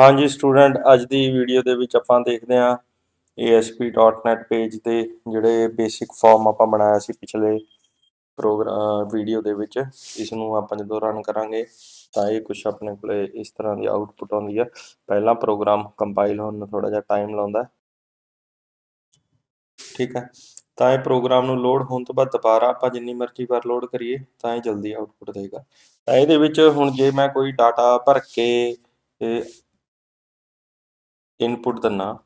ਹਾਂਜੀ ਸਟੂਡੈਂਟ, ਅੱਜ ਦੀ ਵੀਡੀਓ ਦੇ ਵਿੱਚ ਆਪਾਂ ਦੇਖਦੇ ਹਾਂ ASP.NET ਪੇਜ ਦੇ ਜਿਹੜੇ ਬੇਸਿਕ ਫਾਰਮ ਆਪਾਂ ਬਣਾਇਆ ਸੀ ਪਿਛਲੇ ਪ੍ਰੋਗਰਾਮ ਵੀਡੀਓ ਦੇ ਵਿੱਚ ਇਸ ਨੂੰ ਆਪਾਂ ਜਦੋਂ ਰਨ ਕਰਾਂਗੇ ਤਾਂ ਇਹ ਕੁਝ ਆਪਣੇ ਕੋਲੇ ਇਸ ਤਰ੍ਹਾਂ ਦੀ ਆਊਟਪੁੱਟ ਆਉਂਦੀ ਹੈ ਪਹਿਲਾ ਪ੍ਰੋਗਰਾਮ ਕੰਪਾਈਲ ਹੋਣ ਨੂੰ ਥੋੜਾ ਜਿਹਾ ਟਾਈਮ ਲਾਉਂਦਾ। ਠੀਕ ਹੈ, ਤਾਂ ਇਹ ਪ੍ਰੋਗਰਾਮ ਨੂੰ ਲੋਡ ਹੋਣ ਤੋਂ ਬਾਅਦ ਦੁਬਾਰਾ ਆਪਾਂ ਜਿੰਨੀ ਮਰਜ਼ੀ ਵਾਰ ਲੋਡ ਕਰੀਏ, ਤਾਂ ਇਹ ਜਲਦੀ ਆਊਟਪੁੱਟ ਦੇਗਾ। ਤਾਂ ਇਹਦੇ ਵਿੱਚ ਹੁਣ ਜੇ ਮੈਂ ਕੋਈ ਡਾਟਾ ਭਰ ਕੇ ਇਨਪੁਟ ਦਿੰਨਾ।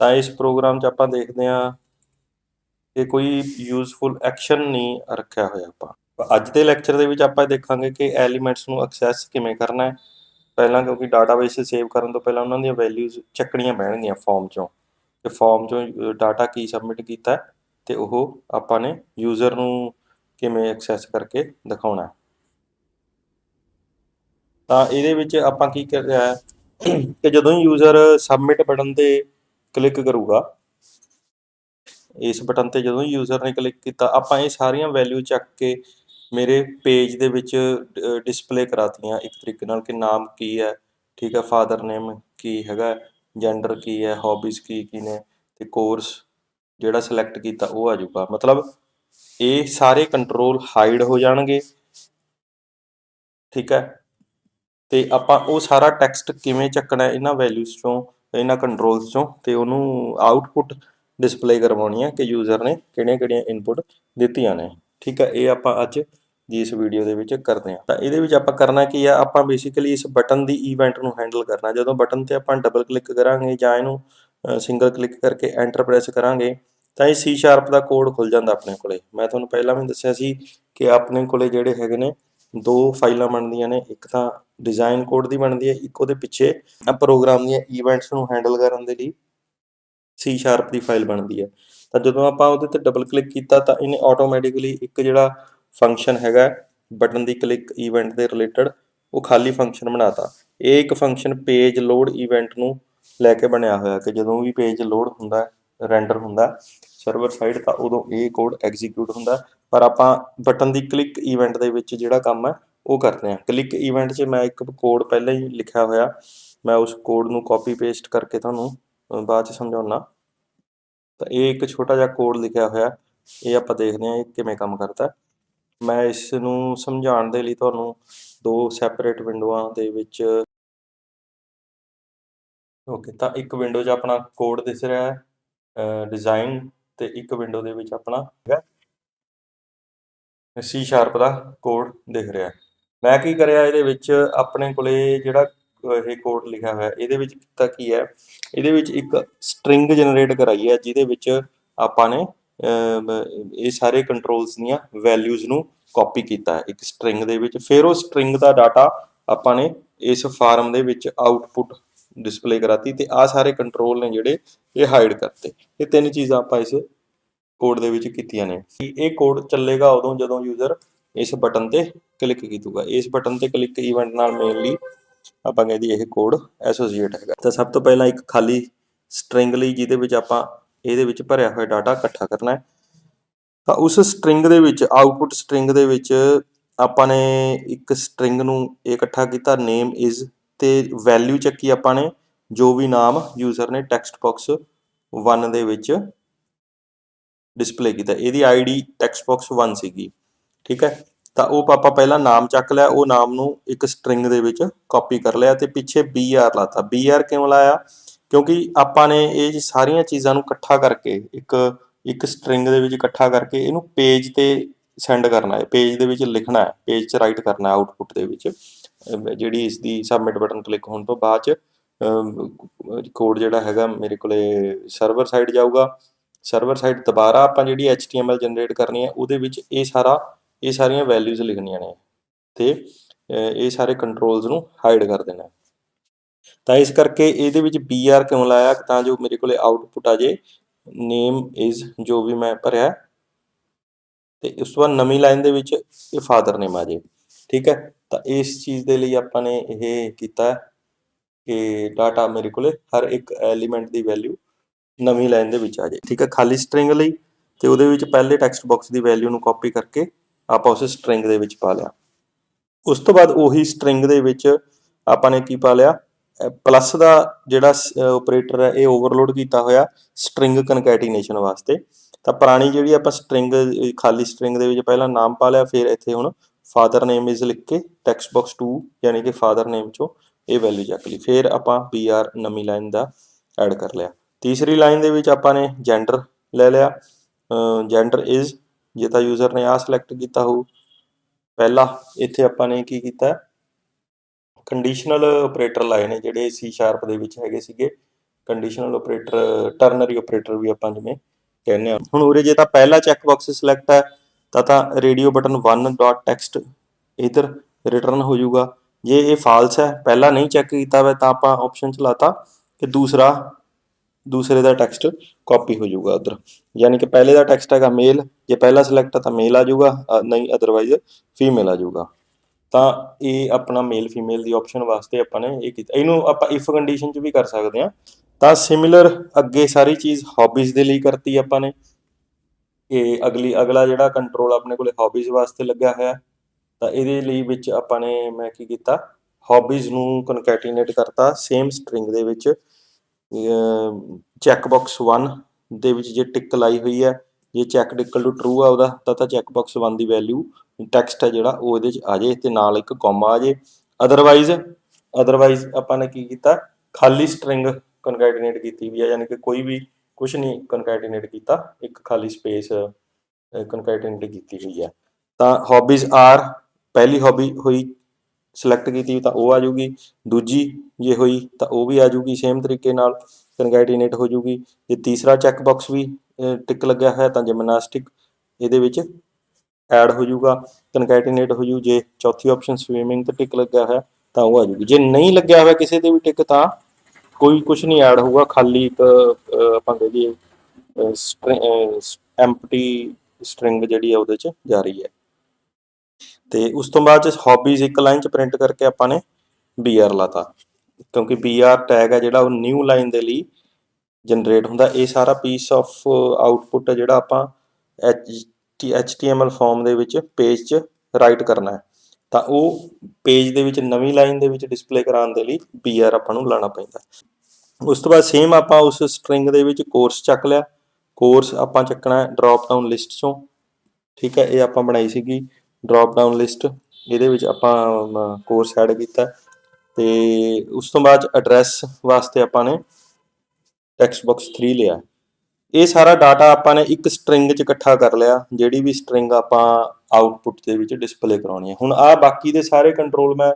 ਤਾਂ ਇਸ ਪ੍ਰੋਗਰਾਮ 'ਚ ਆਪਾਂ ਦੇਖਦੇ ਹਾਂ ਕਿ ਕੋਈ ਯੂਜ਼ਫੁਲ ਐਕਸ਼ਨ ਨਹੀਂ ਰੱਖਿਆ ਹੋਇਆ ਆਪਾਂ। ਅੱਜ ਦੇ ਲੈਕਚਰ ਦੇ ਵਿੱਚ ਆਪਾਂ ਦੇਖਾਂਗੇ ਕਿ ਐਲੀਮੈਂਟਸ ਨੂੰ ਐਕਸੈਸ ਕਿਵੇਂ ਕਰਨਾ ਹੈ। ਪਹਿਲਾਂ ਕਿਉਂਕਿ ਡਾਟਾਬੇਸ ਸੇਵ ਕਰਨ ਤੋਂ ਪਹਿਲਾਂ ਉਹਨਾਂ ਦੀਆਂ ਵੈਲਿਊਜ਼ ਚੱਕਣੀਆਂ ਪੈਣਗੀਆਂ ਫਾਰਮ 'ਚੋਂ। ਤੇ ਫਾਰਮ 'ਚੋਂ ਡਾਟਾ ਕੀ ਸਬਮਿਟ ਕੀਤਾ ਹੈ ਤੇ ਉਹ ਆਪਾਂ ਨੇ ਯੂਜ਼ਰ ਨੂੰ ਕਿਵੇਂ ਐਕਸੈਸ ਕਰਕੇ ਦਿਖਾਉਣਾ ਤਾਂ ਇਹਦੇ ਵਿੱਚ ਆਪਾਂ ਕੀ ਕਰ ਰਿਹਾ ਕਿ ਜਦੋਂ ਹੀ ਯੂਜ਼ਰ ਸਬਮਿਟ ਬਟਨ ਤੇ ਕਲਿੱਕ ਕਰੂਗਾ, ਇਸ ਬਟਨ ਤੇ ਜਦੋਂ ਯੂਜ਼ਰ ਨੇ ਕਲਿੱਕ ਕੀਤਾ, ਆਪਾਂ ਇਹ ਸਾਰੀਆਂ ਵੈਲਿਊ ਚੱਕ ਕੇ ਮੇਰੇ ਪੇਜ ਦੇ ਵਿੱਚ ਡਿਸਪਲੇ ਕਰਾਤੀਆਂ। ਇੱਕ ਤਰੀਕੇ ਨਾਲ ਕਿ ਨਾਮ ਕੀ ਹੈ, ਠੀਕ ਹੈ ਫਾਦਰ ਨੇਮ ਕੀ ਹੈਗਾ ਜੈਂਡਰ ਕੀ ਹੈ ਹੌਬੀਜ਼ ਕੀ ਕੀ ਨੇ, ਤੇ ਕੋਰਸ ਜਿਹੜਾ ਸਿਲੈਕਟ ਕੀਤਾ, ਉਹ ਆ ਜਾਊਗਾ। ਮਤਲਬ ਇਹ ਸਾਰੇ ਕੰਟਰੋਲ ਹਾਈਡ ਹੋ ਜਾਣਗੇ। ਠੀਕ ਹੈ ਤੇ ਆਪਾਂ ਉਹ ਸਾਰਾ ਟੈਕਸਟ ਕਿਵੇਂ ਚੱਕਣਾ ਇਹਨਾਂ ਵੈਲਿਊਜ਼ ਚੋਂ, ਇਹਨਾਂ ਕੰਟਰੋਲਸ ਚੋਂ ਤੇ ਉਹਨੂੰ ਆਊਟਪੁੱਟ ਡਿਸਪਲੇ ਕਰਵਾਉਣੀ ਹੈ ਕਿ ਯੂਜ਼ਰ ਨੇ ਕਿਹੜੀਆਂ-ਕਿਹੜੀਆਂ ਇਨਪੁਟ ਦਿੱਤੀਆਂ ਨੇ। ਠੀਕ ਹੈ, ਇਹ ਆਪਾਂ ਅੱਜ ਦੀ ਇਸ ਵੀਡੀਓ ਦੇ ਵਿੱਚ ਕਰਦੇ ਹਾਂ। ਤਾਂ ਇਹਦੇ ਵਿੱਚ ਆਪਾਂ ਕਰਨਾ ਕੀ ਆ, ਆਪਾਂ ਬੇਸਿਕਲੀ ਇਸ ਬਟਨ ਦੀ ਇਵੈਂਟ ਨੂੰ ਹੈਂਡਲ ਕਰਨਾ। ਜਦੋਂ ਬਟਨ ਤੇ ਆਪਾਂ ਡਬਲ ਕਲਿੱਕ ਕਰਾਂਗੇ ਜਾਂ ਇਹਨੂੰ ਸਿੰਗਲ ਕਲਿੱਕ ਕਰਕੇ ਐਂਟਰ ਪ੍ਰੈਸ ਕਰਾਂਗੇ, ਤਾਂ ਇਹ C ਸ਼ਾਰਪ ਦਾ ਕੋਡ ਖੁੱਲ ਜਾਂਦਾ ਆਪਣੇ ਕੋਲੇ। ਮੈਂ ਤੁਹਾਨੂੰ ਪਹਿਲਾਂ ਵੀ ਦੱਸਿਆ ਸੀ ਕਿ ਆਪਣੇ ਕੋਲੇ ਜਿਹੜੇ ਹੈਗੇ ਨੇ ਦੋ ਫਾਈਲਾਂ ਬਣਦੀਆਂ ਨੇ, ਇੱਕ ਤਾਂ ਡਿਜ਼ਾਈਨ ਕੋਡ ਦੀ ਬਣਦੀ ਹੈ, ਇੱਕ ਉਹਦੇ ਪਿੱਛੇ ਪ੍ਰੋਗਰਾਮ ਦੀਆਂ ਇਵੈਂਟਸ ਨੂੰ ਹੈਂਡਲ ਕਰਨ ਦੇ ਲਈ C ਸ਼ਾਰਪ ਦੀ ਫਾਈਲ ਬਣਦੀ ਹੈ। ਤਾਂ ਜਦੋਂ ਆਪਾਂ ਉਹਦੇ ਤੇ ਡਬਲ ਕਲਿੱਕ ਕੀਤਾ ਤਾਂ ਇਹਨੇ ਆਟੋਮੈਟਿਕਲੀ ਇੱਕ ਜਿਹੜਾ ਫੰਕਸ਼ਨ ਹੈਗਾ ਬਟਨ ਦੀ ਕਲਿੱਕ ਇਵੈਂਟ ਦੇ ਰਿਲੇਟਡ ਉਹ ਖਾਲੀ ਫੰਕਸ਼ਨ ਬਣਾਤਾ। ਇਹ ਇੱਕ ਫੰਕਸ਼ਨ ਪੇਜ ਲੋਡ ਇਵੈਂਟ ਨੂੰ ਲੈ ਕੇ ਬਣਿਆ ਹੋਇਆ ਕਿ ਜਦੋਂ ਵੀ ਪੇਜ ਲੋਡ ਹੁੰਦਾ ਰੈਂਡਰ ਹੁੰਦਾ ਸਰਵਰ ਸਾਈਡ ਤਾਂ ਉਦੋਂ ਇਹ ਕੋਡ ਐਗਜ਼ੀਕਿਊਟ ਹੁੰਦਾ। ਪਰ ਆਪਾਂ ਬਟਨ ਦੀ ਕਲਿੱਕ ਇਵੈਂਟ ਦੇ ਵਿੱਚ ਜਿਹੜਾ ਕੰਮ ਹੈ, ਉਹ ਕਰਦੇ ਹਾਂ। ਕਲਿੱਕ ਇਵੈਂਟ 'ਚ ਮੈਂ ਇੱਕ ਕੋਡ ਪਹਿਲਾਂ ਹੀ ਲਿਖਿਆ ਹੋਇਆ। ਮੈਂ ਉਸ ਕੋਡ ਨੂੰ ਕਾਪੀ ਪੇਸਟ ਕਰਕੇ ਤੁਹਾਨੂੰ ਬਾਅਦ 'ਚ ਸਮਝਾਉਣਾ ਤਾਂ ਇਹ ਇੱਕ ਛੋਟਾ ਜਿਹਾ ਕੋਡ ਲਿਖਿਆ ਹੋਇਆ। ਇਹ ਆਪਾਂ ਦੇਖਦੇ ਹਾਂ ਇਹ ਕਿਵੇਂ ਕੰਮ ਕਰਦਾ। ਮੈਂ ਇਸ ਨੂੰ ਸਮਝਾਉਣ ਦੇ ਲਈ ਤੁਹਾਨੂੰ ਦੋ ਸੈਪਰੇਟ ਵਿੰਡੋਆਂ ਦੇ ਵਿੱਚ ਓਕੇ ਤਾਂ ਇੱਕ ਵਿੰਡੋ 'ਚ ਆਪਣਾ ਕੋਡ ਦਿਸ ਰਿਹਾ ਹੈ ਡਿਜ਼ਾਈਨ ਤੇ ਇੱਕ ਵਿੰਡੋ ਦੇ ਵਿੱਚ ਆਪਣਾ ਹੈਗਾ ਸੀ ਸ਼ਾਰਪ ਦਾ ਕੋਡ ਦਿਖ ਰਿਹਾ। ਮੈਂ ਕੀ ਕਰਿਆ ਇਹਦੇ ਵਿੱਚ? ਆਪਣੇ ਕੋਲੇ ਜਿਹੜਾ ਇਹ ਕੋਡ ਲਿਖਿਆ ਹੋਇਆ, ਇਹਦੇ ਵਿੱਚ ਕੀਤਾ ਕੀ ਹੈ? ਇਹਦੇ ਵਿੱਚ ਇੱਕ ਸਟ੍ਰਿੰਗ ਜਨਰੇਟ ਕਰਾਈ ਹੈ, ਜਿਹਦੇ ਵਿੱਚ ਆਪਾਂ ਨੇ ਇਹ ਸਾਰੇ ਕੰਟਰੋਲਸ ਦੀਆਂ ਵੈਲਿਊਜ਼ ਨੂੰ ਕਾਪੀ ਕੀਤਾ ਹੈ। ਇੱਕ ਸਟ੍ਰਿੰਗ ਦੇ ਵਿੱਚ। ਫਿਰ ਉਹ ਸਟ੍ਰਿੰਗ ਦਾ ਡਾਟਾ ਆਪਾਂ ਨੇ ਇਸ ਫਾਰਮ ਦੇ ਵਿੱਚ ਆਊਟਪੁੱਟ ਡਿਸਪਲੇ ਕਰਾਤੀ ਤੇ ਆ ਸਾਰੇ ਕੰਟਰੋਲ ਨੇ ਜਿਹੜੇ, ਇਹ ਹਾਈਡ ਕਰਤੇ। ਇਹ ਤਿੰਨ ਚੀਜ਼ਾਂ ਆਪਾਂ ਇਸ ਕੋਡ ਦੇ ਵਿੱਚ ਕੀਤੀਆਂ ਨੇ। ਇਹ ਕੋਡ ਚੱਲੇਗਾ ਉਦੋਂ ਜਦੋਂ ਯੂਜ਼ਰ ਇਸ ਬਟਨ ਤੇ ਕਲਿੱਕ ਕੀਤੂਗਾ। ਇਸ ਬਟਨ ਤੇ ਕਲਿੱਕ ਇਵੈਂਟ ਨਾਲ ਮੇਨਲੀ ਆਪਾਂ ਕਹਿੰਦੀ ਇਹ ਕੋਡ ਐਸੋਸੀਏਟ ਹੈਗਾ। ਤਾਂ ਸਭ ਤੋਂ ਪਹਿਲਾਂ ਇੱਕ ਖਾਲੀ ਸਟ੍ਰਿੰਗ ਲਈ ਜਿਹਦੇ ਵਿੱਚ ਆਪਾਂ ਇਹਦੇ ਵਿੱਚ ਭਰਿਆ ਹੋਇਆ ਡਾਟਾ ਇਕੱਠਾ ਕਰਨਾ ਹੈ। ਤਾਂ ਉਸ ਸਟ੍ਰਿੰਗ ਦੇ ਵਿੱਚ ਆਊਟਪੁੱਟ ਸਟ੍ਰਿੰਗ ਦੇ ਵਿੱਚ ਆਪਾਂ ਨੇ ਇੱਕ ਸਟ੍ਰਿੰਗ ਨੂੰ ਇਕੱਠਾ ਕੀਤਾ। ਨੇਮ ਇਜ਼ ਤੇ ਵੈਲਿਊ ਚੱਕੀ ਆਪਾਂ ਨੇ, ਜੋ ਵੀ ਨਾਮ ਯੂਜ਼ਰ ਨੇ ਟੈਕਸਟ ਬਾਕਸ 1 ਦੇ ਵਿੱਚ ਡਿਸਪਲੇ ਕੀਤਾ। ਇਹਦੀ ਆਈਡੀ ਟੈਕਸਟ ਬਾਕਸ 1 ਸੀਗੀ। ਠੀਕ ਹੈ? ਤਾਂ ਉਹ ਪਾਪਾ ਪਹਿਲਾਂ ਨਾਮ ਚੱਕ ਲਿਆ। ਉਹ ਨਾਮ ਨੂੰ ਇੱਕ ਸਟ੍ਰਿੰਗ ਦੇ ਵਿੱਚ ਕਾਪੀ ਕਰ ਲਿਆ ਤੇ ਪਿੱਛੇ br ਲਾਤਾ। Br ਕਿਉਂ ਲਾਇਆ? ਕਿਉਂਕਿ ਆਪਾਂ ਨੇ ਇਹ ਸਾਰੀਆਂ ਚੀਜ਼ਾਂ ਨੂੰ ਇਕੱਠਾ ਕਰਕੇ, ਇੱਕ ਇੱਕ ਸਟ੍ਰਿੰਗ ਦੇ ਵਿੱਚ ਇਕੱਠਾ ਕਰਕੇ ਇਹਨੂੰ ਪੇਜ ਤੇ ਸੈਂਡ ਕਰਨਾ ਹੈ। ਪੇਜ ਦੇ ਵਿੱਚ ਲਿਖਣਾ ਹੈ। ਪੇਜ 'ਚ ਰਾਈਟ ਕਰਨਾ ਹੈ ਆਉਟਪੁੱਟ ਦੇ ਵਿੱਚ। ਜਿਹੜੀ ਇਸ ਦੀ ਸਬਮਿਟ ਬਟਨ ਕਲਿੱਕ ਹੋਣ ਤੋਂ ਬਾਅਦ 'ਚ ਕੋਡ ਜਿਹੜਾ ਹੈਗਾ ਮੇਰੇ ਕੋਲੇ ਸਰਵਰ ਸਾਈਡ ਜਾਊਗਾ। ਸਰਵਰ ਸਾਈਡ ਦੁਬਾਰਾ ਆਪਾਂ ਜਿਹੜੀ HTML ਜਨਰੇਟ ਕਰਨੀ ਹੈ, ਉਹਦੇ ਵਿੱਚ ਇਹ ਸਾਰਾ, ਇਹ ਸਾਰੀਆਂ ਵੈਲਿਊਜ਼ ਲਿਖਣੀਆਂ ਨੇ। ਤੇ ਇਹ ਸਾਰੇ ਕੰਟਰੋਲਸ ਨੂੰ ਹਾਈਡ ਕਰ ਦੇਣਾ। ਤਾਂ ਇਸ ਕਰਕੇ ਇਹਦੇ ਵਿੱਚ br ਕਿਉਂ ਲਾਇਆ, ਤਾਂ ਜੋ ਮੇਰੇ ਕੋਲੇ ਆਊਟਪੁੱਟ ਆ ਜੇ। ਨੇਮ ਇਜ਼ ਜੋ ਵੀ ਮੈਂ ਭਰਿਆ। ਤੇ ਉਸ ਤੋਂ ਬਾਅਦ ਨਵੀਂ ਲਾਈਨ ਦੇ ਵਿੱਚ ਇਹ ਫਾਦਰ ਨੇਮ ਆ ਜੇ। ਠੀਕ ਹੈ? ਤਾਂ ਇਸ ਚੀਜ਼ ਦੇ ਲਈ ਆਪਾਂ ਨੇ ਇਹ ਕੀਤਾ ਕਿ ਡਾਟਾ ਮੇਰੇ ਕੋਲੇ ਹਰ ਇੱਕ ਐਲੀਮੈਂਟ ਦੀ ਵੈਲਿਊ ਨਵੀਂ ਲਾਈਨ ਦੇ ਵਿੱਚ ਆ ਜਾਏ। ਠੀਕ ਹੈ, ਖਾਲੀ ਸਟ੍ਰਿੰਗ ਲਈ ਤੇ ਉਹਦੇ ਵਿੱਚ ਪਹਿਲੇ ਟੈਕਸਟ ਬਾਕਸ ਦੀ ਵੈਲਿਊ ਨੂੰ ਕਾਪੀ ਕਰਕੇ ਆਪਾਂ ਉਸ ਸਟ੍ਰਿੰਗ ਦੇ ਵਿੱਚ ਪਾ ਲਿਆ। ਉਸ ਤੋਂ ਬਾਅਦ ਉਹੀ ਸਟ੍ਰਿੰਗ ਦੇ ਵਿੱਚ ਆਪਾਂ ਨੇ ਕੀ ਪਾ ਲਿਆ? ਪਲੱਸ ਦਾ ਜਿਹੜਾ ਆਪਰੇਟਰ ਹੈ, ਇਹ ਓਵਰਲੋਡ ਕੀਤਾ ਹੋਇਆ ਸਟ੍ਰਿੰਗ ਕਨਕੈਟੀਨੇਸ਼ਨ ਵਾਸਤੇ। ਤਾਂ ਪੁਰਾਣੀ ਜਿਹੜੀ ਆਪਾਂ ਸਟ੍ਰਿੰਗ ਖਾਲੀ ਸਟ੍ਰਿੰਗ ਦੇ ਵਿੱਚ ਪਹਿਲਾਂ ਨਾਮ ਪਾ ਲਿਆ, ਫਿਰ ਇੱਥੇ ਹੁਣ ਫਾਦਰ ਨੇਮ ਇਜ਼ ਲਿਖ ਕੇ ਟੈਕਸਟ ਬਾਕਸ 2 ਯਾਨੀ ਕਿ ਫਾਦਰ ਨੇਮ ਚੋਂ ਇਹ ਵੈਲਿਊ ਚੱਕ ਲਈ। ਫਿਰ ਆਪਾਂ br ਨਵੀਂ ਲਾਈਨ ਦਾ ਐਡ ਕਰ ਲਿਆ। ਤੀਸਰੀ ਲਾਈਨ ਦੇ ਵਿੱਚ ਆਪਾਂ ਨੇ ਜੈਂਡਰ ਲੈ ਲਿਆ। ਜੈਂਡਰ ਇਜ਼ ਜੇ ਤਾਂ ਯੂਜ਼ਰ ਨੇ ਆ ਸਿਲੈਕਟ ਕੀਤਾ ਹੋ ਪਹਿਲਾ ਇੱਥੇ ਆਪਾਂ ਨੇ ਕੀ ਕੀਤਾ? ਕੰਡੀਸ਼ਨਲ ਆਪਰੇਟਰ ਲਾਏ ਨੇ ਜਿਹੜੇ ਸੀ ਸ਼ਾਰਪ ਦੇ ਵਿੱਚ ਹੈਗੇ ਸੀਗੇ। ਕੰਡੀਸ਼ਨਲ ਆਪਰੇਟਰ ਟਰਨਰੀ ਆਪਰੇਟਰ ਵੀ ਆਪਾਂ ਜਿਵੇਂ ਕਹਿੰਦੇ ਆ ਹੁਣ ਉਰੇ ਜੇ ਤਾਂ ਪਹਿਲਾ ਚੈੱਕ ਬਾਕਸ ਸਿਲੈਕਟ ਹੈ, ਤਾਂ ਤਾਂ ਰੇਡੀਓ ਬਟਨ 1 ਡਾਟ ਟੈਕਸਟ ਇਧਰ ਰਿਟਰਨ ਹੋ ਜਾਊਗਾ। ਜੇ ਇਹ ਫਾਲਸ ਹੈ, ਪਹਿਲਾ ਨਹੀਂ ਚੈੱਕ ਕੀਤਾ ਹੋਇਆ, ਤਾਂ ਆਪਾਂ ਆਪਸ਼ਨ ਚਲਾਤਾ ਕਿ ਦੂਸਰਾ ਦੂਸਰੇ ਦਾ ਟੈਕਸਟ ਕਾਪੀ ਹੋ ਜਾਊਗਾ ਉਧਰ। ਯਾਨੀ ਕਿ ਪਹਿਲੇ ਦਾ ਟੈਕਸਟ ਹੈਗਾ ਮੇਲ ਜੇ ਪਹਿਲਾ ਸਿਲੈਕਟ ਹੈ ਤਾਂ ਮੇਲ ਆ ਜਾਊਗਾ ਨਹੀਂ ਅਦਰਵਾਈਜ਼ ਫੀਮੇਲ ਆ ਜਾਊਗਾ। ਤਾਂ ਇਹ ਆਪਣਾ ਮੇਲ ਫੀਮੇਲ ਦੀ ਆਪਸ਼ਨ ਵਾਸਤੇ ਆਪਾਂ ਨੇ ਇਹ ਕੀਤਾ। ਇਹਨੂੰ ਆਪਾਂ ਇਫ ਕੰਡੀਸ਼ਨ 'ਚ ਵੀ ਕਰ ਸਕਦੇ ਹਾਂ। ਤਾਂ ਸਿਮਿਲਰ ਅੱਗੇ ਸਾਰੀ ਚੀਜ਼ ਹੌਬੀਜ਼ ਦੇ ਲਈ ਕਰਤੀ ਆਪਾਂ ਨੇ। ਇਹ ਅਗਲੀ, ਅਗਲਾ ਜਿਹੜਾ ਕੰਟਰੋਲ ਆਪਣੇ ਕੋਲੇ ਹੌਬੀਜ਼ ਵਾਸਤੇ ਲੱਗਿਆ ਹੋਇਆ ਤਾਂ ਇਹਦੇ ਲਈ ਵਿੱਚ ਆਪਾਂ ਨੇ ਮੈਂ ਕੀ ਕੀਤਾ? ਹੌਬੀਜ਼ ਨੂੰ ਕਨਕੈਟੀਨੇਟ ਕਰਤਾ। ਸੇਮ ਸਟ੍ਰਿੰਗ ਦੇ ਵਿੱਚ ਚੈੱਕ ਬਾਕਸ 1 ਦੇ ਵਿੱਚ ਜੇ ਟਿਕ ਲਾਈ ਹੋਈ ਹੈ, ਜੇ ਚੈੱਕ ਟਿਕਲ ਟੂ ਟਰੂ ਆ ਉਹਦਾ, ਤਾਂ ਤਾਂ ਚੈੱਕ ਬਾਕਸ 1 ਦੀ ਵੈਲਿਊ ਟੈਕਸਟ ਹੈ ਜਿਹੜਾ, ਉਹ ਇਹਦੇ ਚ ਆ ਜੇ ਤੇ ਨਾਲ ਇੱਕ ਕੋਮਾ ਆ ਜੇ ਅਦਰਵਾਈਜ਼ ਅਦਰਵਾਈਜ਼ ਆਪਾਂ ਨੇ ਕੀ ਕੀਤਾ? ਖਾਲੀ ਸਟ੍ਰਿੰਗ ਕਨਕੈਟੀਨੇਟ ਕੀਤੀ ਵੀ ਹੈ ਯਾਨੀ ਕਿ ਕੋਈ ਵੀ ਕੁਝ ਨਹੀਂ ਕਨਕੈਟੀਨੇਟ ਕੀਤਾ, ਇੱਕ ਖਾਲੀ ਸਪੇਸ ਕਨਕੈਟੀਨੇਟ ਕੀਤੀ ਹੋਈ ਹੈ। ਤਾਂ ਹੌਬੀਜ਼ ਆਰ ਪਹਿਲੀ ਹੌਬੀ ਹੋਈ ਸਿਲੈਕਟ ਕੀਤੀ ਤਾਂ ਉਹ ਆ ਜੂਗੀ ਦੂਜੀ ਜੇ ਹੋਈ ਤਾਂ ਉਹ ਵੀ ਆ ਜੂਗੀ ਸੇਮ ਤਰੀਕੇ ਨਾਲ ਕਨਕੈਟੀਨੇਟ ਹੋ ਜਾਊਗੀ। ਜੇ ਤੀਸਰਾ ਚੈੱਕ ਬਾਕਸ ਵੀ ਟਿਕ ਲੱਗਿਆ ਹੈ ਤਾਂ ਜਿਮਨਾਸਟਿਕ ਇਹਦੇ ਵਿੱਚ ਐਡ ਹੋ ਜਾਊਗਾ ਕਨਕੈਟੀਨੇਟ ਹੋ ਜੂ। ਜੇ ਚੌਥੀ ਆਪਸ਼ਨ ਸਵੀਮਿੰਗ ਤੇ ਟਿਕ ਲੱਗਿਆ ਹੈ ਤਾਂ ਉਹ ਆ ਜੂਗੀ ਜੇ ਨਹੀਂ ਲੱਗਿਆ ਹੋਇਆ ਕਿਸੇ ਤੇ ਵੀ ਟਿਕ ਤਾਂ ਕੋਈ ਕੁਝ ਨਹੀਂ ਐਡ ਹੋਊਗਾ ਖਾਲੀ ਇੱਕ ਅਹ, ਆਪਾਂ ਕਹੀਏ ਐਮਪਟੀ ਸਟ੍ਰਿੰਗ ਜਿਹੜੀ ਆ ਉਹਦੇ ਚ ਜਾ ਰਹੀ ਹੈ। ਤੇ ਉਸ ਤੋਂ ਬਾਅਦ ਚ ਹੌਬੀਜ਼ ਇੱਕ ਲਾਈਨ ਚ ਪ੍ਰਿੰਟ ਕਰਕੇ ਆਪਾਂ ਨੇ br ਲਾਤਾ। ਕਿਉਂਕਿ br ਟੈਗ ਹੈ ਜਿਹੜਾ ਉਹ ਨਿਊ ਲਾਈਨ ਦੇ ਲਈ ਜਨਰੇਟ ਹੁੰਦਾ। ਇਹ ਸਾਰਾ ਪੀਸ ਆਫ ਆਊਟਪੁੱਟ ਹੈ ਜਿਹੜਾ ਆਪਾਂ HTML ਫਾਰਮ ਦੇ ਵਿੱਚ ਪੇਜ 'ਚ ਰਾਈਟ ਕਰਨਾ ਹੈ। ਤਾਂ ਉਹ ਪੇਜ ਦੇ ਵਿੱਚ ਨਵੀਂ ਲਾਈਨ ਦੇ ਵਿੱਚ ਡਿਸਪਲੇ ਕਰਾਉਣ ਦੇ ਲਈ br ਆਪਾਂ ਨੂੰ ਲਾਣਾ ਪੈਂਦਾ। ਉਸ ਤੋਂ ਬਾਅਦ ਸੇਮ ਆਪਾਂ ਉਸ ਸਟ੍ਰਿੰਗ ਦੇ ਵਿੱਚ ਕੋਰਸ ਚੱਕ ਲਿਆ। ਕੋਰਸ ਆਪਾਂ ਚੱਕਣਾ ਹੈ ਡ੍ਰੌਪ ਡਾਊਨ ਲਿਸਟ ਚੋਂ। ਠੀਕ ਹੈ, ਇਹ ਆਪਾਂ ਬਣਾਈ ਸੀਗੀ ਡ੍ਰੌਪ ਡਾਊਨ ਲਿਸਟ ਇਹਦੇ ਵਿੱਚ ਆਪਾਂ ਕੋਰਸ ਐਡ ਕੀਤਾ। ਤੇ ਉਸ ਤੋਂ ਬਾਅਦ ਐਡਰੈਸ ਵਾਸਤੇ ਆਪਾਂ ਨੇ ਟੈਕਸਟ ਬਾਕਸ 3 ਲਿਆ। ਇਹ ਸਾਰਾ ਡਾਟਾ ਆਪਾਂ ਨੇ ਇੱਕ ਸਟ੍ਰਿੰਗ 'ਚ ਇਕੱਠਾ ਕਰ ਲਿਆ, ਜਿਹੜੀ ਵੀ ਸਟ੍ਰਿੰਗ ਆਪਾਂ ਆਊਟਪੁੱਟ ਦੇ ਵਿੱਚ ਡਿਸਪਲੇ ਕਰਾਉਣੀ ਹੈ। ਹੁਣ ਆ ਬਾਕੀ ਦੇ ਸਾਰੇ ਕੰਟਰੋਲ ਮੈਂ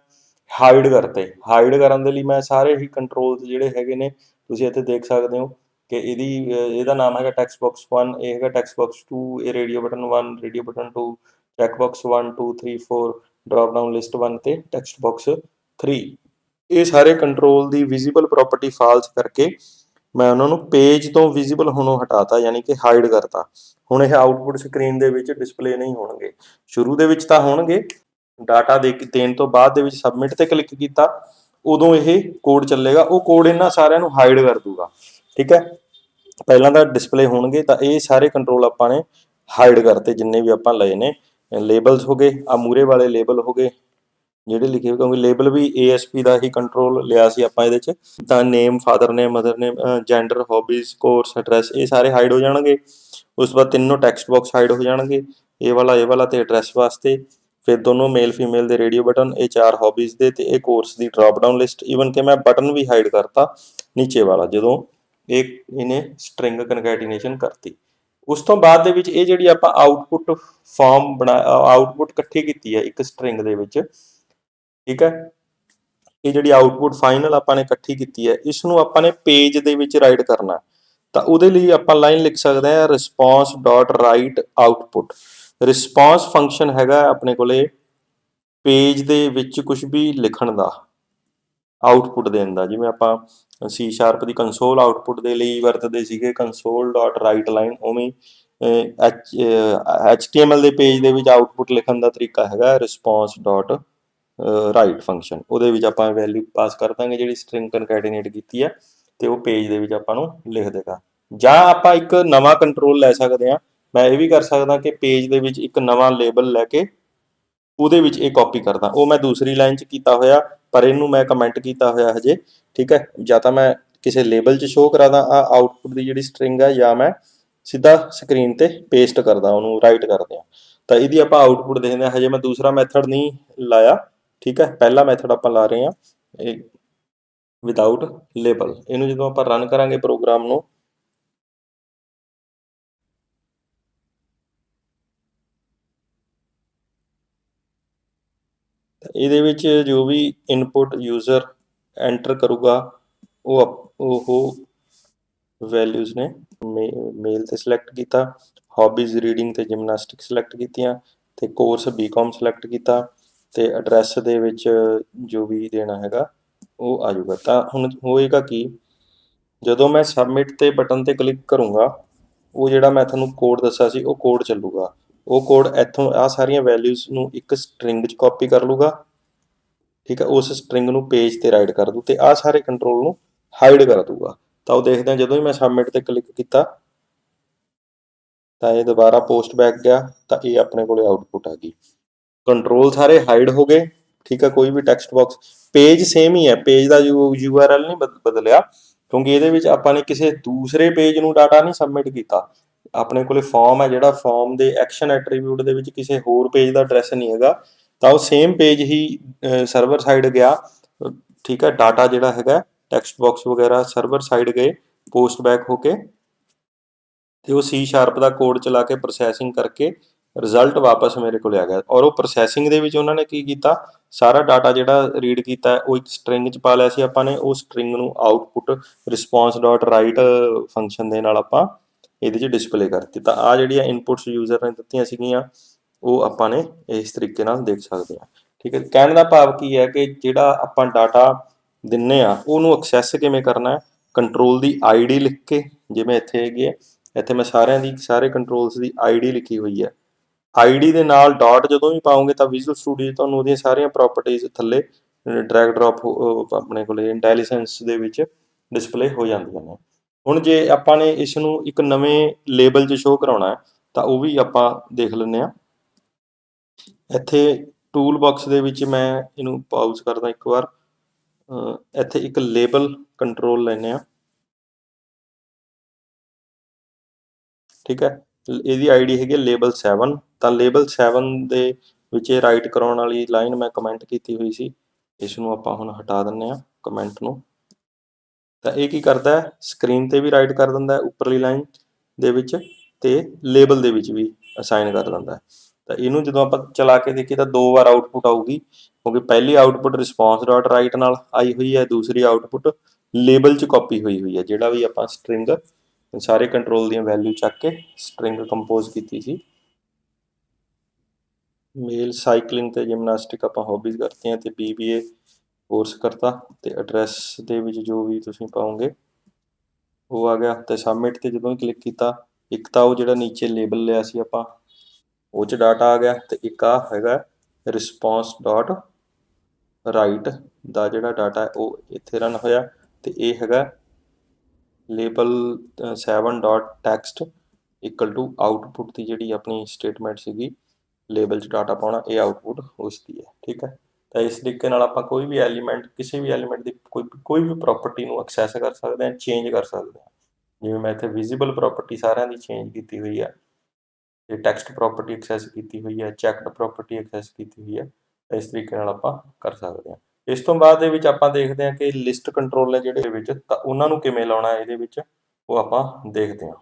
ਹਾਈਡ ਕਰਤੇ। ਹਾਈਡ ਕਰਨ ਦੇ ਲਈ ਮੈਂ ਸਾਰੇ ਹੀ ਕੰਟਰੋਲ ਜਿਹੜੇ ਹੈਗੇ ਨੇ, ਤੁਸੀਂ ਇੱਥੇ ਦੇਖ ਸਕਦੇ ਹੋ ਕਿ ਇਹਦੀ ਇਹਦਾ ਨਾਮ ਹੈਗਾ ਟੈਕਸਟ ਬਾਕਸ 1 ਇਹ ਹੈਗਾ ਟੈਕਸਟ ਬਾਕਸ 2 ਇਹ radio button 1 radio button 2 check box 1 2 3 4 drop down list 1 ਤੇ ਟੈਕਸਟ ਬਾਕਸ 3 ਇਹ ਸਾਰੇ ਕੰਟਰੋਲ ਦੀ ਵਿਜ਼ੀਬਲ ਪ੍ਰਾਪਰਟੀ ਫਾਲਸ ਕਰਕੇ ਮੈਂ ਉਹਨਾਂ ਨੂੰ ਪੇਜ ਤੋਂ ਵਿਜ਼ੀਬਲ ਹੋਣੋਂ ਹਟਾਤਾ, ਯਾਨੀ ਕਿ ਹਾਈਡ ਕਰਤਾ। ਹੁਣ ਇਹ ਆਊਟਪੁੱਟ ਸਕਰੀਨ ਦੇ ਵਿੱਚ ਡਿਸਪਲੇ ਨਹੀਂ ਹੋਣਗੇ। ਸ਼ੁਰੂ ਦੇ ਵਿੱਚ ਤਾਂ ਹੋਣਗੇ। ਡਾਟਾ ਦੇ ਦੇਣ ਤੋਂ ਬਾਅਦ ਦੇ ਵਿੱਚ ਸਬਮਿਟ ਤੇ ਕਲਿੱਕ ਕੀਤਾ। ਉਦੋਂ ਇਹ ਕੋਡ ਚੱਲੇਗਾ। ਉਹ ਕੋਡ ਇਹਨਾਂ ਸਾਰਿਆਂ ਨੂੰ ਹਾਈਡ ਕਰ ਦੂਗਾ। ਠੀਕ ਹੈ? ਪਹਿਲਾਂ ਤਾਂ ਡਿਸਪਲੇ ਹੋਣਗੇ ਤਾਂ ਇਹ ਸਾਰੇ ਕੰਟਰੋਲ ਆਪਾਂ ਨੇ ਹਾਈਡ ਕਰਤੇ, ਜਿੰਨੇ ਵੀ ਆਪਾਂ ਲਏ ਨੇ। ਲੇਬਲਸ ਹੋ ਗਏ ਆ ਮੂਰੇ ਵਾਲੇ ਲੇਬਲ ਹੋ ਗਏ, ਜਿਹੜੇ ਲਿਖੇ ਹੋਏ, ਕਿਉਂਕਿ ਲੇਬਲ ਵੀ ASP ਦਾ ਹੀ ਕੰਟਰੋਲ ਲਿਆ ਸੀ ਆਪਾਂ ਇਹਦੇ ਚ। ਤਾਂ name father name mother name gender hobbies course address ਇਹ ਸਾਰੇ ਹਾਈਡ ਹੋ ਜਾਣਗੇ। ਉਸ ਤੋਂ ਬਾਅਦ ਤਿੰਨੋਂ ਟੈਕਸਟ ਬਾਕਸ ਹਾਈਡ ਹੋ ਜਾਣਗੇ। ਇਹ ਵਾਲਾ ਇਹ ਵਾਲਾ ਤੇ ਐਡਰੈਸ ਵਾਸਤੇ। ਫਿਰ ਦੋਨੋਂ ਮੇਲ ਫੀਮੇਲ ਦੇ ਰੇਡੀਓ ਬਟਨ ਇਹ ਚਾਰ ਹੌਬੀਜ਼ ਦੇ ਤੇ ਇਹ ਕੋਰਸ ਦੀ ਡ੍ਰੌਪ ਡਾਊਨ ਲਿਸਟ ਈਵਨ ਕਿ ਮੈਂ ਬਟਨ ਵੀ ਹਾਈਡ ਕਰਤਾ ਨੀਚੇ ਵਾਲਾ, ਜਦੋਂ ਇਹ, ਇਹਨੇ ਸਟ੍ਰਿੰਗ ਕਨਕੈਟੀਨੇਸ਼ਨ ਕਰਤੀ। ਉਸ ਤੋਂ ਬਾਅਦ ਦੇ ਵਿੱਚ ਇਹ ਜਿਹੜੀ ਆਪਾਂ ਆਊਟਪੁੱਟ ਫਾਰਮ ਬਣਾ ਆਊਟਪੁੱਟ ਇਕੱਠੀ ਕੀਤੀ ਹੈ ਇੱਕ ਸਟ੍ਰਿੰਗ ਦੇ ਵਿੱਚ, ਠੀਕ ਹੈ? ਇਹ ਜਿਹੜੀ ਆਊਟਪੁੱਟ ਫਾਈਨਲ ਆਪਾਂ ਨੇ ਇਕੱਠੀ ਕੀਤੀ ਹੈ ਇਸ ਨੂੰ ਆਪਾਂ ਨੇ ਪੇਜ ਦੇ ਵਿੱਚ ਰਾਈਟ ਕਰਨਾ ਤਾਂ ਉਹਦੇ ਲਈ ਆਪਾਂ ਲਾਈਨ ਲਿਖ ਸਕਦੇ ਹਾਂ response.write output ਰਿਸਪੌਂਸ ਫੰਕਸ਼ਨ ਹੈਗਾ ਆਪਣੇ ਕੋਲੇ ਪੇਜ ਦੇ ਵਿੱਚ ਕੁਝ ਵੀ ਲਿਖਣ ਦਾ। ਆਊਟਪੁੱਟ ਦੇਣ ਦਾ। ਜਿਵੇਂ ਆਪਾਂ C ਸ਼ਾਰਪ ਦੀ ਕੰਸੋਲ ਆਊਟਪੁੱਟ ਦੇ ਲਈ ਵਰਤਦੇ ਸੀਗੇ console.write ਲਾਈਨ ਉਵੇਂ ਹੀ, ਅਹ, H- ਅਹ, HTML ਦੇ ਪੇਜ ਦੇ ਵਿੱਚ ਆਊਟਪੁੱਟ ਲਿਖਣ ਦਾ ਤਰੀਕਾ ਹੈਗਾ response. ਰਾਈਟ ਫੰਕਸ਼ਨ ਉਹਦੇ ਵਿੱਚ ਆਪਾਂ ਵੈਲਿਊ ਪਾਸ ਕਰ ਦਾਂਗੇ ਜਿਹੜੀ ਸਟ੍ਰਿੰਗ ਕਨਕੈਟੀਨੇਟ ਕੀਤੀ ਹੈ ਤੇ ਉਹ ਪੇਜ ਦੇ ਵਿੱਚ ਆਪਾਂ ਨੂੰ ਲਿਖ ਦੇਗਾ। ਜਾਂ ਆਪਾਂ ਇੱਕ ਨਵਾਂ ਕੰਟਰੋਲ ਲੈ ਸਕਦੇ ਹਾਂ। ਮੈਂ ਇਹ ਵੀ ਕਰ ਸਕਦਾ ਕਿ ਪੇਜ ਦੇ ਵਿੱਚ ਇੱਕ ਨਵਾਂ ਲੇਬਲ ਲੈ ਕੇ ਉਹਦੇ ਵਿੱਚ ਇਹ ਕਾਪੀ ਕਰਦਾ। ਉਹ ਮੈਂ ਦੂਸਰੀ ਲਾਈਨ 'ਚ ਕੀਤਾ ਹੋਇਆ। ਪਰ ਇਹਨੂੰ ਮੈਂ ਕਮੈਂਟ ਕੀਤਾ ਹੋਇਆ ਹਜੇ, ਠੀਕ ਹੈ? ਜਾਂ ਤਾਂ ਮੈਂ ਕਿਸੇ ਲੇਬਲ 'ਚ ਸ਼ੋਅ ਕਰਾਦਾ ਆ ਆਊਟਪੁੱਟ ਦੀ ਜਿਹੜੀ ਸਟ੍ਰਿੰਗ ਹੈ ਜਾਂ ਮੈਂ ਸਿੱਧਾ ਸਕਰੀਨ ਤੇ ਪੇਸਟ ਕਰਦਾ, ਉਹਨੂੰ ਰਾਈਟ ਕਰਦੇ ਆ ਤਾਂ ਇਹਦੀ ਆਪਾਂ ਆਊਟਪੁੱਟ ਦੇਖਦੇ ਹਾਂ। ਹਜੇ ਮੈਂ ਦੂਸਰਾ ਮੈਥਡ ਨਹੀਂ ਲਾਇਆ, ਠੀਕ ਹੈ? ਪਹਿਲਾ ਮੈਥਡ ਆਪਾਂ ਲਾ ਰਹੇ ਹਾਂ, ਇਹ ਵਿਦਆਊਟ ਲੇਬਲ ਇਹਨੂੰ ਜਦੋਂ ਆਪਾਂ ਰਨ ਕਰਾਂਗੇ ਪ੍ਰੋਗਰਾਮ ਨੂੰ ਇਹਦੇ ਵਿੱਚ ਜੋ ਵੀ ਇਨਪੁਟ ਯੂਜ਼ਰ ਐਂਟਰ ਕਰੂਗਾ, ਉਹ ਉਹ ਵੈਲਿਊਜ਼ ਨੇ ਮੇਲ ਤੇ ਸਿਲੈਕਟ ਕੀਤਾ ਹੌਬੀਜ਼ ਰੀਡਿੰਗ ਤੇ ਜਿਮਨਾਸਟਿਕ ਸਿਲੈਕਟ ਕੀਤੀਆਂ, ਤੇ ਕੋਰਸ ਬੀਕਾਮ ਸਿਲੈਕਟ ਕੀਤਾ, ਤੇ ਐਡਰੈਸ ਦੇ ਵਿੱਚ ਜੋ ਵੀ ਦੇਣਾ ਹੈਗਾ, ਉਹ ਆ ਜਾਊਗਾ। ਤਾਂ ਹੁਣ ਹੋਏਗਾ ਕੀ, ਜਦੋਂ ਮੈਂ ਸਬਮਿਟ ਤੇ ਬਟਨ ਤੇ ਕਲਿੱਕ ਕਰੂੰਗਾ, ਉਹ ਜਿਹੜਾ ਮੈਂ ਤੁਹਾਨੂੰ ਕੋਡ ਦੱਸਿਆ ਸੀ, ਉਹ ਕੋਡ ਚੱਲੂਗਾ। ਉਹ ਕੋਡ ਇੱਥੋਂ ਆ ਸਾਰੀਆਂ ਵੈਲਿਊਜ਼ ਨੂੰ ਇੱਕ ਸਟ੍ਰਿੰਗ 'ਚ ਕਾਪੀ ਕਰ ਲੂਗਾ ਠੀਕ ਹੈ, ਉਸ ਸਟ੍ਰਿੰਗ ਨੂੰ ਪੇਜ ਤੇ ਰਾਈਟ ਕਰ ਦੂ ਤੇ ਆ ਸਾਰੇ ਕੰਟਰੋਲ ਨੂੰ ਹਾਈਡ ਕਰ ਦੂਗਾ ਤਾਂ ਉਹ ਦੇਖਦੇ ਹਾਂ, ਜਦੋਂ ਹੀ ਮੈਂ ਸਬਮਿਟ ਤੇ ਕਲਿੱਕ ਕੀਤਾ, ਤਾਂ ਇਹ ਦੁਬਾਰਾ ਪੋਸਟ ਬੈਕ ਗਿਆ, ਤਾਂ ਇਹ ਆਪਣੇ ਕੋਲੇ ਆਊਟਪੁੱਟ ਆ ਗਈ। ਕੰਟਰੋਲ ਸਾਰੇ ਹਾਈਡ ਹੋ ਗਏ, ਠੀਕ ਹੈ, ਕੋਈ ਵੀ ਟੈਕਸਟ ਬਾਕਸ ਪੇਜ ਸੇਮ ਹੀ ਹੈ ਪੇਜ ਦਾ ਯੂਆਰਐਲ ਨਹੀਂ ਬਦਲਿਆ, ਕਿਉਂਕਿ ਇਹਦੇ ਵਿੱਚ ਆਪਾਂ ਨੇ ਕਿਸੇ ਦੂਸਰੇ ਪੇਜ ਨੂੰ ਡਾਟਾ ਨਹੀਂ ਸਬਮਿਟ ਕੀਤਾ। ਆਪਣੇ ਕੋਲੇ ਫਾਰਮ ਹੈ ਜਿਹੜਾ ਫਾਰਮ ਦੇ ਐਕਸ਼ਨ ਐਟਰੀਬਿਊਟ ਦੇ ਵਿੱਚ ਕਿਸੇ ਹੋਰ ਪੇਜ ਦਾ ਐਡਰੈਸ ਨਹੀਂ ਹੈਗਾ। ਤਾਂ ਉਹ ਸੇਮ ਪੇਜ ਹੀ ਸਰਵਰ ਸਾਈਡ ਗਿਆ। ਠੀਕ ਹੈ ਡਾਟਾ ਜਿਹੜਾ ਹੈਗਾ ਟੈਕਸਟ ਬਾਕਸ ਵਗੈਰਾ ਸਰਵਰ ਸਾਈਡ ਗਏ ਪੋਸਟ ਬੈਕ ਹੋ ਕੇ। ਤੇ ਉਹ ਸੀ ਸ਼ਾਰਪ ਦਾ ਕੋਡ ਚਲਾ ਕੇ ਪ੍ਰੋਸੈਸਿੰਗ ਕਰਕੇ ਰਿਜ਼ਲਟ ਵਾਪਸ ਮੇਰੇ ਕੋਲ ਆ ਗਿਆ। ਔਰ ਉਹ ਪ੍ਰੋਸੈਸਿੰਗ ਦੇ ਵਿੱਚ ਉਹਨਾਂ ਨੇ ਕੀ ਕੀਤਾ? ਸਾਰਾ ਡਾਟਾ ਜਿਹੜਾ ਰੀਡ ਕੀਤਾ, ਉਹ ਇੱਕ ਸਟ੍ਰਿੰਗ ਚ ਪਾ ਲਿਆ ਸੀ ਆਪਾਂ ਨੇ। ਉਹ ਸਟ੍ਰਿੰਗ ਨੂੰ ਆਊਟਪੁੱਟ response.write ਫੰਕਸ਼ਨ ਦੇ ਨਾਲ ਆਪਾਂ ਇਹਦੇ 'ਚ ਡਿਸਪਲੇ ਕਰਤੀ ਤਾਂ ਆ ਜਿਹੜੀਆਂ ਇਨਪੁਟਸ ਯੂਜ਼ਰ ਨੇ ਦਿੱਤੀਆਂ ਸੀਗੀਆਂ ਉਹ ਆਪਾਂ ਨੇ ਇਸ ਤਰੀਕੇ ਨਾਲ ਦੇਖ ਸਕਦੇ ਹਾਂ। ਠੀਕ ਹੈ, ਕਹਿਣ ਦਾ ਭਾਵ ਕੀ ਹੈ ਕਿ ਜਿਹੜਾ ਆਪਾਂ ਡਾਟਾ ਦਿੰਨੇ ਆ, ਉਹਨੂੰ ਐਕਸੈਸ ਕਿਵੇਂ ਕਰਨਾ ਹੈ? ਕੰਟਰੋਲ ਦੀ ਆਈਡੀ ਲਿਖ ਕੇ, ਜਿਵੇਂ ਇੱਥੇ ਹੈਗੀ ਹੈ, ਇੱਥੇ ਮੈਂ ਸਾਰਿਆਂ ਦੀ, ਸਾਰੇ ਕੰਟਰੋਲਸ ਦੀ ਆਈਡੀ ਲਿਖੀ ਹੋਈ ਹੈ। ਆਈਡੀ ਦੇ ਨਾਲ ਡਾਟ ਜਦੋਂ ਵੀ ਪਾਉਂਗੇ ਤਾਂ ਵਿਜ਼ੂਅਲ ਸਟੂਡੀਓ ਤੁਹਾਨੂੰ ਉਹਦੀਆਂ ਸਾਰੀਆਂ ਪ੍ਰਾਪਰਟੀਆਂ ਥੱਲੇ ਡਰੈਗ ਡ੍ਰੌਪ ਆਪਣੇ ਕੋਲੇ ਇੰਟੈਲੀਜੈਂਸ ਦੇ ਵਿੱਚ ਡਿਸਪਲੇ ਹੋ ਜਾਂਦੀਆਂ ਨੇ। ਹੁਣ ਜੇ ਆਪਾਂ ਨੇ ਇਸ ਨੂੰ ਇੱਕ ਨਵੇਂ ਲੇਬਲ 'ਚ ਸ਼ੋਅ ਕਰਾਉਣਾ ਹੈ, ਤਾਂ ਉਹ ਵੀ ਆਪਾਂ ਦੇਖ ਲੈਂਦੇ ਆ ਇੱਥੇ ਟੂਲ ਬਾਕਸ ਦੇ ਵਿੱਚ ਮੈਂ ਇਹਨੂੰ ਪਾਉਜ਼ ਕਰਦਾ ਇੱਕ ਵਾਰ। ਇੱਥੇ ਇੱਕ ਲੇਬਲ ਕੰਟਰੋਲ ਲੈਨੇ ਆ ਠੀਕ ਹੈ? ਇਹਦੀ ਆਈਡੀ ਹੈਗੀ ਲੇਬਲ 7 ਤਾਂ ਲੇਬਲ 7 ਦੇ ਵਿੱਚ ਇਹ ਰਾਈਟ ਕਰਾਉਣ ਵਾਲੀ ਲਾਈਨ ਮੈਂ ਕਮੈਂਟ ਕੀਤੀ ਹੋਈ ਸੀ। ਇਸ ਨੂੰ ਆਪਾਂ ਹੁਣ ਹਟਾ ਦਿੰਨੇ ਆ ਕਮੈਂਟ ਨੂੰ। ਤਾਂ ਇਹ ਕੀ ਕਰਦਾ ਹੈ? ਸਕਰੀਨ ਤੇ ਵੀ ਰਾਈਟ ਕਰ ਦਿੰਦਾ ਹੈ, ਉੱਪਰਲੀ ਲਾਈਨ ਦੇ ਵਿੱਚ ਤੇ ਲੇਬਲ ਦੇ ਵਿੱਚ ਵੀ ਅਸਾਈਨ ਕਰ ਦਿੰਦਾ ਹੈ। ਤਾਂ ਇਹਨੂੰ ਜਦੋਂ ਆਪਾਂ ਚਲਾ ਕੇ ਦੇਖੀਏ ਤਾਂ ਦੋ ਵਾਰ ਆਊਟਪੁੱਟ ਆਊਗੀ, ਕਿਉਂਕਿ ਪਹਿਲੀ ਆਊਟਪੁੱਟ response.write ਨਾਲ ਆਈ ਹੋਈ ਹੈ, ਦੂਸਰੀ ਆਊਟਪੁੱਟ ਲੇਬਲ 'ਚ ਕਾਪੀ ਹੋਈ ਹੋਈ ਹੈ, ਜਿਹੜਾ ਵੀ ਆਪਾਂ ਸਟ੍ਰਿੰਗ ਸਾਰੇ ਕੰਟਰੋਲ ਦੀਆਂ ਵੈਲਿਊ ਚੱਕ ਕੇ ਸਟ੍ਰਿੰਗ ਕੰਪੋਜ਼ ਕੀਤੀ ਸੀ। ਮੇਲ ਸਾਈਕਲਿੰਗ ਤੇ ਜਿਮਨਾਸਟਿਕ ਆਪਾਂ ਹੌਬੀਜ਼ ਕਰਤੇ ਆ ਤੇ ਬੀਬੀਏ ਕੋਰਸ ਕਰਤਾ ਤੇ ਐਡਰੈਸ ਦੇ ਵਿੱਚ ਜੋ ਵੀ ਤੁਸੀਂ ਪਾਉਂਗੇ ਉਹ ਆ ਗਿਆ। ਤੇ ਸਬਮਿਟ ਤੇ ਜਦੋਂ ਹੀ ਕਲਿੱਕ ਕੀਤਾ, ਇੱਕ ਤਾਂ ਉਹ ਜਿਹੜਾ ਨੀਚੇ ਲੇਬਲ ਲਿਆ ਸੀ ਆਪਾਂ ਉਹ ਚ ਡਾਟਾ ਆ ਗਿਆ ਤੇ ਇੱਕ ਆ ਹੈਗਾ response.write ਦਾ ਜਿਹੜਾ ਡਾਟਾ ਹੈ, ਉਹ ਇੱਥੇ ਰਨ ਹੋਇਆ ਤੇ ਇਹ ਹੈਗਾ label 7.text equal to output ਦੀ ਜਿਹੜੀ ਆਪਣੀ ਸਟੇਟਮੈਂਟ ਸੀਗੀ ਲੇਬਲ 'ਚ ਡਾਟਾ ਪਾਉਣਾ, ਇਹ ਆਊਟਪੁੱਟ ਉਸ ਦੀ ਹੈ, ਠੀਕ ਹੈ? ਤਾਂ ਇਸ ਤਰੀਕੇ ਨਾਲ ਆਪਾਂ ਕੋਈ ਵੀ ਐਲੀਮੈਂਟ ਕਿਸੇ ਵੀ ਐਲੀਮੈਂਟ ਦੀ ਕੋਈ ਕੋਈ ਵੀ ਪ੍ਰਾਪਰਟੀ ਨੂੰ ਐਕਸੈਸ ਕਰ ਸਕਦੇ ਹਾਂ ਚੇਂਜ ਕਰ ਸਕਦੇ ਹਾਂ। ਜਿਵੇਂ ਮੈਂ ਇੱਥੇ ਵਿਜ਼ੀਬਲ ਪ੍ਰਾਪਰਟੀ ਸਾਰਿਆਂ ਦੀ ਚੇਂਜ ਕੀਤੀ ਹੋਈ ਹੈ ਤੇ ਟੈਕਸਟ ਪ੍ਰਾਪਰਟੀ ਐਕਸੈਸ ਕੀਤੀ ਹੋਈ ਹੈ ਚੈੱਕਡ ਪ੍ਰਾਪਰਟੀ ਐਕਸੈਸ ਕੀਤੀ ਹੋਈ ਹੈ, ਇਸ ਤਰੀਕੇ ਨਾਲ ਆਪਾਂ ਕਰ ਸਕਦੇ ਹਾਂ। ਇਸ ਤੋਂ ਬਾਅਦ ਦੇ ਵਿੱਚ ਆਪਾਂ ਦੇਖਦੇ ਹਾਂ ਕਿ ਲਿਸਟ ਕੰਟਰੋਲ ਨੇ ਜਿਹੜੇ ਵਿੱਚ ਤਾਂ ਉਹਨਾਂ ਨੂੰ ਕਿਵੇਂ ਲਾਉਣਾ ਇਹਦੇ ਵਿੱਚ ਉਹ ਆਪਾਂ ਦੇਖਦੇ ਹਾਂ।